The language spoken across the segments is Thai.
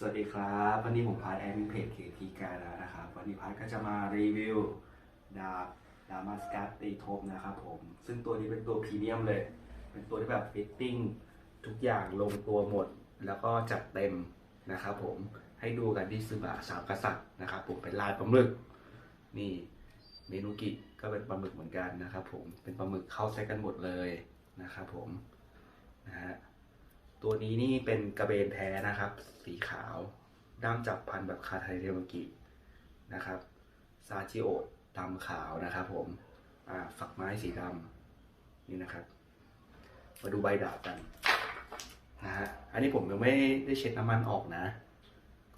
สวัสดีครับ วันนี้ผมพาร์ทแอดมินเพจเคทีการแล้วนะครับ วันนี้พาร์ทก็จะมารีวิวดาบดามาสกัสตีทบนะครับผม ซึ่งตัวนี้เป็นตัวพรีเมียมเลย เป็นตัวที่แบบฟิตติ้งทุกอย่างลงตัวหมด แล้วก็จัดเต็มนะครับผม ให้ดูกันที่ซึบะสามกษัตริย์นะครับผมเป็นลายปลาหมึก นี่เมนูกิก็เป็นปลาหมึกเหมือนกันนะครับผม เป็นปลาหมึกเข้าเซตกันหมดเลยนะครับผม นะฮะ ตัวนี้นี่เป็นกระเบนแท้นะครับ สีขาว ด้ามจับพันแบบคาไทเทมกินะครับซาจิโอะดำขาวนะครับผมฝักไม้สีดำนี่นะครับ มาดูใบดาบกันนะฮะอันนี้ผมยังไม่ได้เช็ดน้ำมันออกนะ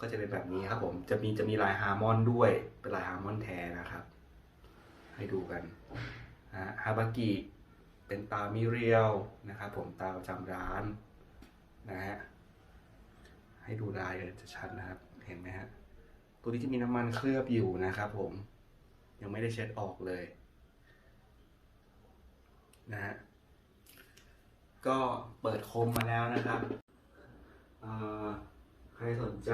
ก็จะเป็นแบบนี้ครับผมจะมีจะมีลายฮาร์มอนด้วยเป็นลายฮาร์มอนแท้นะครับ ให้ดูกันนะฮะฮาบากิเป็นตามิเรียวนะครับผมตาประจำร้าน ให้ดูลายจะชัดนะครับ เห็นไหมฮะตัวนี้จะมีน้ำมันเคลือบอยู่นะครับผม ยังไม่ได้เช็ดออกเลยนะฮะก็เปิดคมมาแล้วนะครับใครสนใจ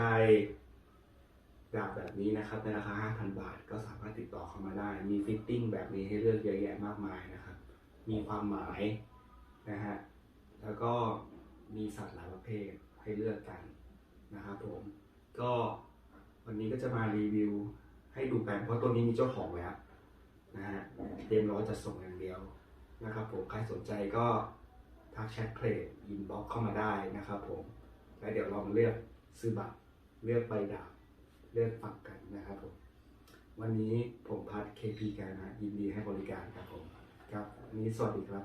ดาบแบบนี้นะครับในราคา 5,000 บาท ก็สามารถติดต่อเข้ามาได้ มีฟิตติ้งแบบนี้ให้เลือกเยอะแยะมากมายนะครับ มีความหมายนะฮะ แล้วก็มีสัตว์หลายประเภทให้เลือกกัน นะครับผม ก็วันนี้ก็จะมารีวิวให้ดูกันเพราะตัวนี้มีเจ้าของแล้วนะฮะเตรียมรอจะส่งอย่างเดียวนะครับผมใครสนใจก็ทักแชทเพจอินบ็อกเข้ามาได้นะครับผมแล้วเดี๋ยวลองเลือกซื้อบัตรเลือกใบดาบเลือกฝักกันนะครับผมวันนี้ผมพัด KP กันนะยินดีให้บริการครับผมครับวันนี้สวัสดีครับ